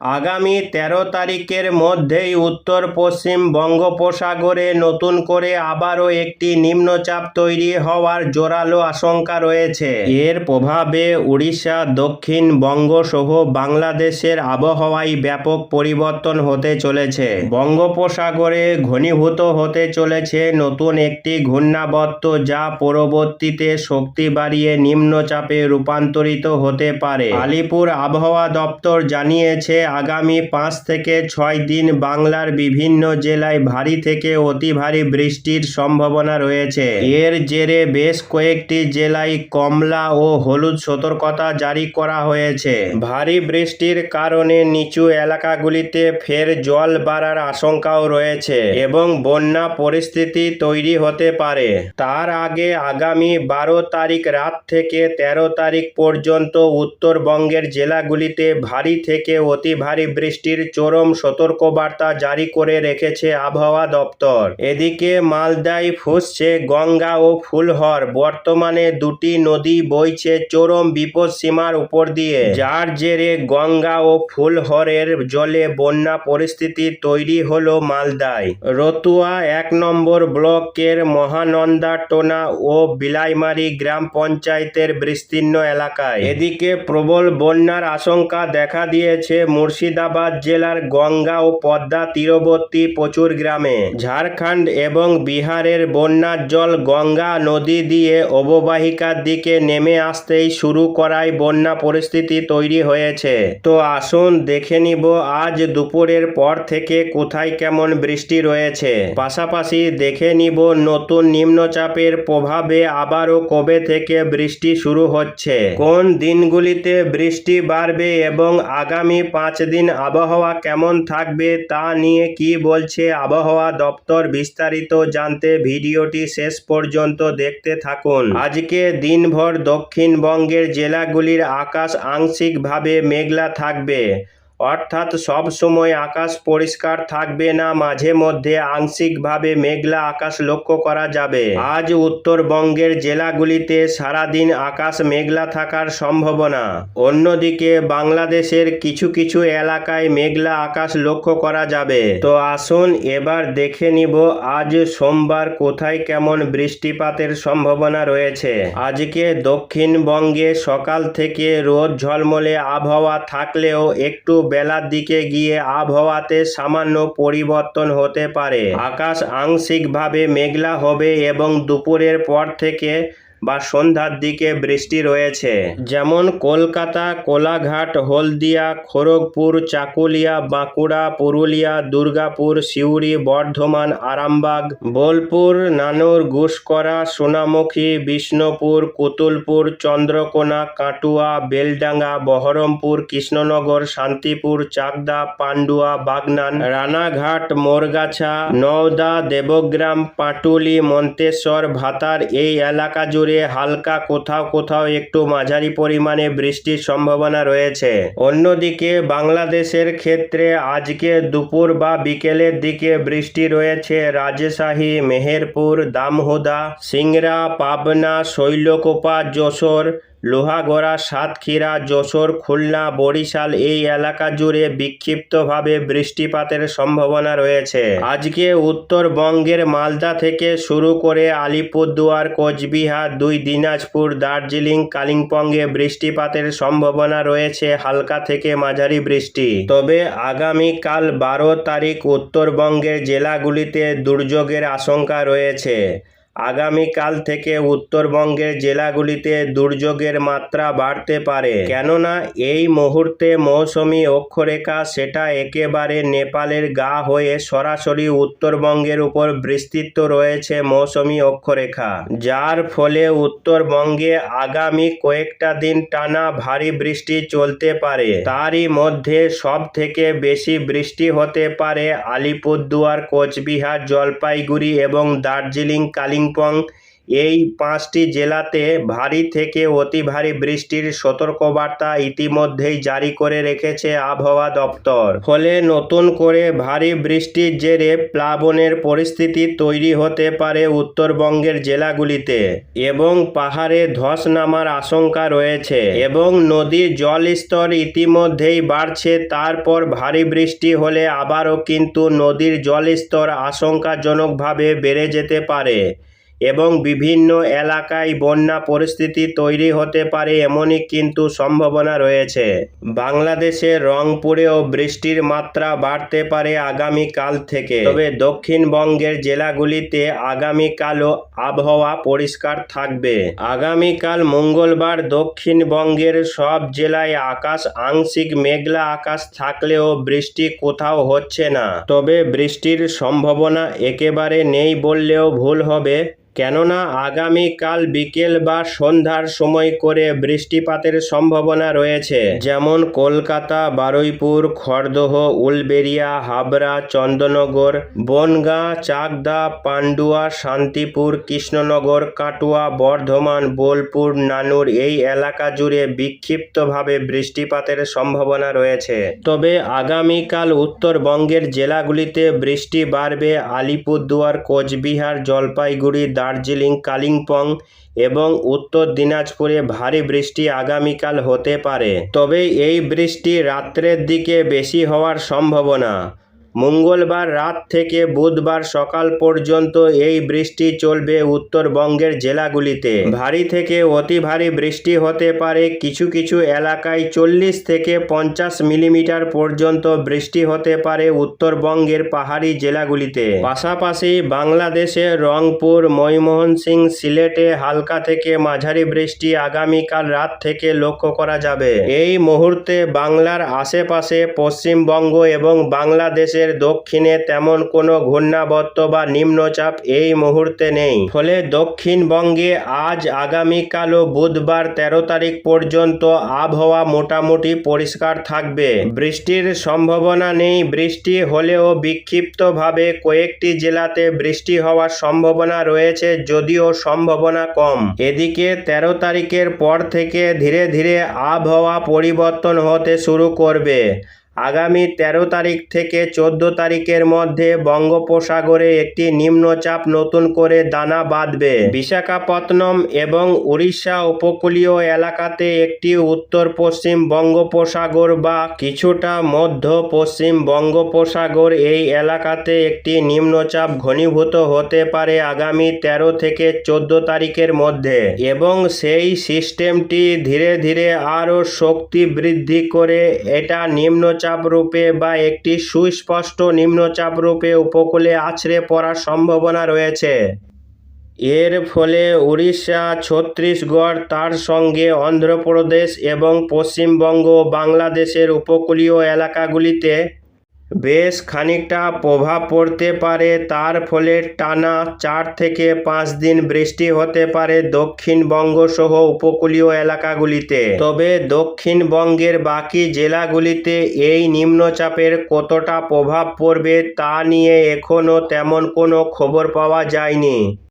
আগামী তেরো তারিখের মধ্যেই উত্তর পশ্চিম বঙ্গোপসাগরে নতুন করে আবারও একটি নিম্নচাপ তৈরি হওয়ার জোরালো আশঙ্কা রয়েছে। এর প্রভাবে উড়িষ্যা দক্ষিণবঙ্গ সহ বাংলাদেশের আবহাওয়ায় ব্যাপক পরিবর্তন হতে চলেছে। বঙ্গোপসাগরে ঘনীভূত হতে চলেছে নতুন একটি ঘূর্ণাবর্ত যা পরবর্তীতে শক্তি বাড়িয়ে নিম্নচাপে রূপান্তরিত হতে পারে। আলিপুর আবহাওয়া দপ্তর জানিয়েছে আগামী পাঁচ থেকে ছয় দিন বাংলার বিভিন্ন জেলায় ভারী থেকে অতি ভারী বৃষ্টির সম্ভাবনা রয়েছে। এর জেরে বেশ কয়েকটি জেলায় কমলা ও হলুদ সতর্কতা জারি করা হয়েছে। ভারী বৃষ্টির কারণে নিচু এলাকাগুলিতে ফের জল বাড়ার আশঙ্কাও রয়েছে এবং বন্যা পরিস্থিতি তৈরি হতে পারে। তার আগে আগামী বারো তারিখ রাত থেকে তেরো তারিখ পর্যন্ত উত্তরবঙ্গের জেলাগুলিতে ভারী থেকে অতি ভারী বৃষ্টির চরম সতর্কবার্তা জারি করে রেখেছে আবহাওয়া দপ্তর। এদিকে মালদায় ফুসছে গঙ্গা ও ফুলহর। বর্তমানে দুটি নদী বইছে চরম বিপদসীমার উপর দিয়ে। যার জেরে গঙ্গা ও ফুলহরের জলে বন্যা পরিস্থিতি তৈরি হলো মালদায়। রতুয়া এক নম্বর ব্লকের মহানন্দা টোনা ও বিলাইমারি গ্রাম পঞ্চায়েতের বিস্তীর্ণ এলাকায়। এদিকে প্রবল বন্যার আশঙ্কা দেখা দিয়েছে মুর্শিদাবাদ জেলার গঙ্গা ও পদ্মা তীরবর্তী প্রচুর গ্রামে। ঝাড়খণ্ড এবং বিহারের বন্যার জল গঙ্গা নদী দিয়ে অববাহিকার দিকে নেমে আসতেই শুরু করায় বন্যা পরিস্থিতি তৈরি হয়েছে। তো আসুন দেখে নিব আজ দুপুরের পর থেকে কোথায় কেমন বৃষ্টি রয়েছে। পাশাপাশি দেখে নিব নতুন নিম্নচাপের প্রভাবে আবারও কবে থেকে বৃষ্টি শুরু হচ্ছে। কোন দিনগুলিতে বৃষ্টি বাড়বে এবং আগামী পাঁচ দিন আবহাওয়া কেমন থাকবে তা নিয়ে কি বলছে আবহাওয়া দপ্তর বিস্তারিত জানতে ভিডিওটি শেষ পর্যন্ত দেখতে থাকুন। আজকে দিনভর দক্ষিণবঙ্গের জেলাগুলির আকাশ আংশিকভাবে মেঘলা থাকবে। অর্থাৎ সব সময় আকাশ পরিষ্কার থাকবে না, মাঝে মধ্যে আংশিকভাবে মেঘলা আকাশ লক্ষ্য করা যাবে। আজ উত্তরবঙ্গের জেলাগুলিতে সারাদিন আকাশ মেঘলা থাকার সম্ভাবনা। অন্যদিকে বাংলাদেশের কিছু কিছু এলাকায় মেঘলা আকাশ লক্ষ্য করা যাবে। তো আসুন এবার দেখে নিব আজ সোমবার কোথায় কেমন বৃষ্টিপাতের সম্ভাবনা রয়েছে। আজকে দক্ষিণবঙ্গে সকাল থেকে রোদ ঝলমলে আবহাওয়া থাকলেও একটু বেলার দিকে গিয়ে আবহাওয়াতে সামান্য পরিবর্তন হতে পারে। আকাশ আংশিকভাবে মেঘলা হবে এবং দুপুরের পর থেকে বা সন্ধ্যার দিকে বৃষ্টি রয়েছে। যেমন কলকাতা, কোলাঘাট, হলদিয়া, খড়গপুর, চাকুলিয়া, বাঁকুড়া, পুরুলিয়া, দুর্গাপুর, সিউড়ি, বর্ধমান, আরামবাগ, বোলপুর, নানুর গুসকরা সোনামুখী, বিষ্ণুপুর, কুতুলপুর, চন্দ্রকোনা, কাটুয়া, বেলডাঙ্গা, বহরমপুর, কৃষ্ণনগর, শান্তিপুর, চাকদা, পান্ডুয়া, বাগনান, রানাঘাট, মোরগাছা, নওদা, দেবগ্রাম, পাটুলি, মন্তেশ্বর, ভাতার এই এলাকা জুড়ে হালকা কোথাও কোথাও একটু মাঝারি পরিমাণে বৃষ্টির সম্ভাবনা রয়েছে। অন্যদিকে বাংলাদেশের ক্ষেত্রে আজকে দুপুর বা বিকেলের দিকে বৃষ্টি রয়েছে রাজশাহী, মেহেরপুর দামহোদা সিংরা পাবনা, শৈলকোপা, যশোর লোহাগড়া, সাতক্ষীরা, যশোর, খুলনা, বরিশাল এই এলাকা জুড়ে বিক্ষিপ্তভাবে বৃষ্টিপাতের সম্ভাবনা রয়েছে। আজকে উত্তরবঙ্গের মালদা থেকে শুরু করে আলিপুরদুয়ার, কোচবিহার, দুই দিনাজপুর, দার্জিলিং, কালিম্পংয়ে বৃষ্টিপাতের সম্ভাবনা রয়েছে, হালকা থেকে মাঝারি বৃষ্টি। তবে আগামীকাল বারো তারিখ উত্তরবঙ্গের জেলাগুলিতে দুর্যোগের আশঙ্কা রয়েছে। আগামীকাল থেকে উত্তরবঙ্গের জেলাগুলিতে দুর্যোগের মাত্রা বাড়তে পারে। কেননা, এই মুহূর্তে মৌসুমি অক্ষরেখা সেটা একেবারে নেপালের গা হয়ে সরাসরি উত্তরবঙ্গের উপর বিস্তৃত রয়েছে মৌসুমি অক্ষরেখা। যার ফলে উত্তরবঙ্গে আগামী কয়েকটা দিন টানা ভারী বৃষ্টি চলতে পারে। তারই মধ্যে সব থেকে বেশি বৃষ্টি হতে পারে আলিপুরদুয়ার, কোচবিহার, জলপাইগুড়ি এবং দার্জিলিং, কালিম্পং এই পাঁচটি জেলাতে ভারী থেকে অতি ভারী বৃষ্টির সতর্কবার্তা ইতিমধ্যেই জারি করে রেখেছে আবহাওয়া দপ্তর। ফলে নতুন করে ভারী বৃষ্টির জেরে প্লাবনের পরিস্থিতি তৈরি হতে পারে উত্তরবঙ্গের জেলাগুলিতে এবং পাহাড়ে ধস নামার আশঙ্কা রয়েছে এবং নদীর জলস্তর ইতিমধ্যেই বাড়ছে। তারপর ভারী বৃষ্টি হলে আবারও কিন্তু নদীর জলস্তর আশঙ্কাজনকভাবে বেড়ে যেতে পারে। এবং বিভিন্ন এলাকায় বন্যা পরিস্থিতি তৈরি হতে পারে এমনই কিন্তু সম্ভাবনা রয়েছে। বাংলাদেশের রংপুরেও বৃষ্টির মাত্রা বাড়তে পারে আগামীকাল থেকে। তবে দক্ষিণবঙ্গের জেলাগুলিতে আগামীকালও আবহাওয়া পরিষ্কার থাকবে। আগামীকাল মঙ্গলবার দক্ষিণবঙ্গের সব জেলায় আকাশ আংশিক মেঘলা আকাশ থাকলেও বৃষ্টি কোথাও হচ্ছে না। তবে বৃষ্টির সম্ভাবনা একেবারে নেই বললেও ভুল হবে। কেননা আগামীকাল বিকেল বা সন্ধ্যার সময় করে বৃষ্টিপাতের সম্ভাবনা রয়েছে। যেমন কলকাতা, বারুইপুর, খড়দহ, উলবেড়িয়া, হাবড়া, চন্দননগর, বনগাঁ, চাকদা, পান্ডুয়া, শান্তিপুর, কৃষ্ণনগর, কাটুয়া, বর্ধমান, বোলপুর, নানুর এই এলাকা জুড়ে বিক্ষিপ্তভাবে বৃষ্টিপাতের সম্ভাবনা রয়েছে। তবে আগামীকাল উত্তরবঙ্গের জেলাগুলিতে বৃষ্টি বাড়বে। আলিপুরদুয়ার, কোচবিহার, জলপাইগুড়ি, দার্জিলিং কালিম্পং এবং উত্তর দিনাজপুরে ভারী বৃষ্টি আগামীকাল হতে পারে। তবে এই বৃষ্টি রাত্রের দিকে বেশি হওয়ার সম্ভাবনা। মঙ্গলবার রাত থেকে বুধবার সকাল পর্যন্ত এই বৃষ্টি চলবে উত্তরবঙ্গের জেলাগুলিতে। ভারী থেকে অতি ভারী বৃষ্টি হতে পারে। কিছু কিছু এলাকায় চল্লিশ থেকে পঞ্চাশ মিলিমিটার পর্যন্ত বৃষ্টি হতে পারে উত্তরবঙ্গের পাহাড়ি জেলাগুলিতে। পাশাপাশি বাংলাদেশে রংপুর, ময়মনসিংহ, সিলেটে হালকা থেকে মাঝারি বৃষ্টি আগামীকাল রাত থেকে লক্ষ্য করা যাবে। এই মুহূর্তে বাংলার আশেপাশে পশ্চিমবঙ্গ এবং বাংলাদেশের দক্ষিণে তেমন কোনো ঘূর্ণাবর্ত বা নিম্নচাপ এই মুহূর্তে নেই। ফলে দক্ষিণবঙ্গে আজ আগামীকাল ও বুধবার তেরো তারিখ পর্যন্ত আবহাওয়া মোটামুটি পরিষ্কার থাকবে। বৃষ্টির সম্ভাবনা নেই। বৃষ্টি হলেও বিক্ষিপ্তভাবে কয়েকটি জেলাতে বৃষ্টি হওয়ার সম্ভাবনা রয়েছে যদিও সম্ভাবনা কম। এদিকে তেরো তারিখের পর থেকে ধীরে ধীরে আবহাওয়া পরিবর্তন হতে শুরু করবে। আগামী তেরো তারিখ থেকে চোদ্দ তারিখের মধ্যে বঙ্গোপসাগরে একটি নিম্নচাপ নতুন করে দানা বাঁধবে। বিশাখাপত্তনম এবং উড়িষ্যা উপকূলীয় এলাকাতে একটি উত্তর পশ্চিম বঙ্গোপসাগর বা কিছুটা মধ্য পশ্চিম বঙ্গোপসাগর এই এলাকাতে একটি নিম্নচাপ ঘনীভূত হতে পারে আগামী তেরো থেকে চোদ্দ তারিখের মধ্যে এবং সেই সিস্টেমটি ধীরে ধীরে আরও শক্তি বৃদ্ধি করে এটা নিম্নচাপ রূপে বা একটি সুস্পষ্ট নিম্নচাপ রূপে উপকূলে আছড়ে পড়ার সম্ভাবনা রয়েছে। এর ফলে উড়িষ্যা, ছত্তিশগড়, তার সঙ্গে অন্ধ্রপ্রদেশ এবং পশ্চিমবঙ্গ বাংলাদেশের উপকূলীয় এলাকাগুলিতে বেশ খানিকটা প্রভাব পড়তে পারে, তার ফলে টানা চার থেকে পাঁচ দিন বৃষ্টি হতে পারে দক্ষিণবঙ্গ সহ উপকূলীয় এলাকাগুলিতে। তবে দক্ষিণবঙ্গের বাকি জেলাগুলিতে এই নিম্নচাপের কতটা প্রভাব পড়বে তা নিয়ে এখনও তেমন কোনো খবর পাওয়া যায়নি।